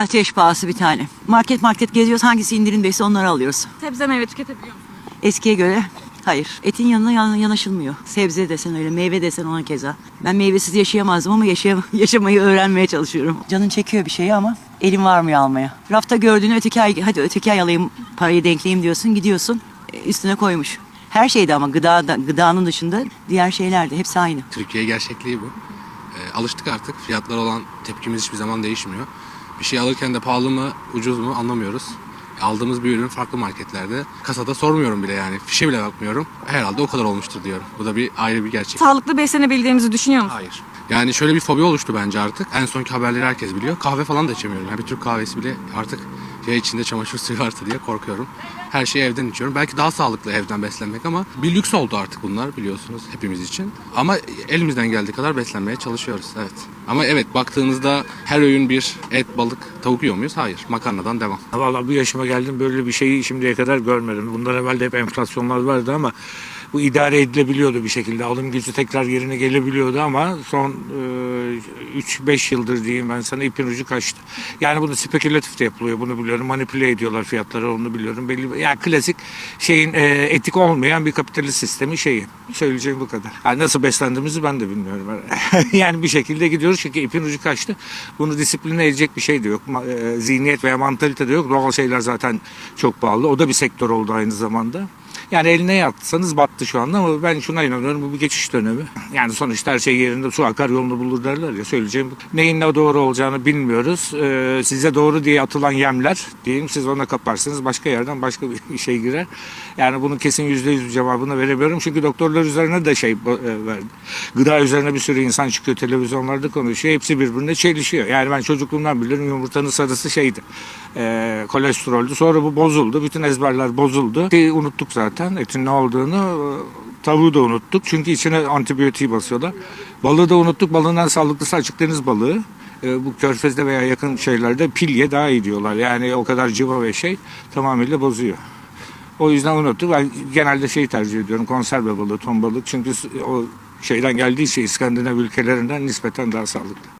Ateş pahası bir tane. Market market geziyoruz. Hangisi indirimdeyse onları alıyoruz. Sebze meyve tüketebiliyor musunuz? Eskiye göre hayır. Etin yanına yan- yanaşılmıyor. Sebze desen öyle, meyve desen ona keza. Ben meyvesiz yaşayamazdım ama yaşay- yaşamayı öğrenmeye çalışıyorum. Canın çekiyor bir şeyi ama elin varmıyor almaya. Rafta gördüğünü öteki ay, hadi öteki ay alayım parayı denkleyeyim diyorsun. Gidiyorsun e, üstüne koymuş. Her şeyde ama gıda, gıdanın dışında diğer şeyler de hepsi aynı. Türkiye gerçekliği bu. E, alıştık artık. Fiyatlar olan tepkimiz hiçbir zaman değişmiyor. Bir şey alırken de pahalı mı, ucuz mu anlamıyoruz. E, aldığımız bir ürün farklı marketlerde. Kasada sormuyorum bile yani. Fişe bile bakmıyorum. Herhalde o kadar olmuştur diyorum. Bu da bir ayrı bir gerçek. Sağlıklı beslenebildiğimizi düşünüyor musunuz? Hayır. Yani şöyle bir fobi oluştu bence artık. En sonki haberleri herkes biliyor. Kahve falan da içemiyorum. Yani bir Türk kahvesi bile artık ya içinde çamaşır suyu varsa diye korkuyorum. Her şeyi evden içiyorum. Belki daha sağlıklı evden beslenmek ama bir lüks oldu artık bunlar biliyorsunuz hepimiz için. Ama elimizden geldiği kadar beslenmeye çalışıyoruz. Evet. Ama evet baktığınızda her öğün bir et, balık, tavuk yiyor muyuz? Hayır. Makarnadan devam. Vallahi bu yaşıma geldim böyle bir şeyi şimdiye kadar görmedim. Bundan evvel de hep enflasyonlar vardı ama bu idare edilebiliyordu bir şekilde. Alım gücü tekrar yerine gelebiliyordu ama son e, 3-5 yıldır diyeyim ben sana ipin ucu kaçtı. Yani bunu spekülatif de yapılıyor bunu biliyorum. Manipüle ediyorlar fiyatları onu biliyorum. Belli, yani klasik şeyin e, etik olmayan bir kapitalist sistemi şeyi. Söyleyeceğim bu kadar. Yani nasıl beslendiğimizi ben de bilmiyorum. yani bir şekilde gidiyoruz çünkü ipin ucu kaçtı. Bunu disipline edecek bir şey de yok. E, zihniyet veya mantalite de yok. Doğal şeyler zaten çok pahalı. O da bir sektör oldu aynı zamanda. Yani eline yatsanız battı şu anda ama ben şuna inanıyorum bu bir geçiş dönemi. Yani sonuçta her şey yerinde su akar yolunu bulur derler ya söyleyeceğim. Neyin ne doğru olacağını bilmiyoruz. Ee, size doğru diye atılan yemler diyeyim siz ona kaparsınız başka yerden başka bir şey girer. Yani bunun kesin yüzde yüz cevabını veremiyorum. Çünkü doktorlar üzerine de şey e, verdi. Gıda üzerine bir sürü insan çıkıyor televizyonlarda konuşuyor. Hepsi birbirine çelişiyor. Yani ben çocukluğumdan bilirim yumurtanın sarısı şeydi. E, kolesteroldü. Sonra bu bozuldu. Bütün ezberler bozuldu. Şeyi unuttuk zaten. Etin ne olduğunu e, tavuğu da unuttuk. Çünkü içine antibiyotiği basıyorlar. Balığı da unuttuk. Balığın en sağlıklısı açık deniz balığı. E, bu körfezde veya yakın şeylerde pilye daha iyi diyorlar. Yani o kadar civa ve şey tamamıyla bozuyor. O yüzden unuttuk. Ben genelde şeyi tercih ediyorum. Konserve balığı, ton balık. Çünkü o şeyden geldiği şey İskandinav ülkelerinden nispeten daha sağlıklı.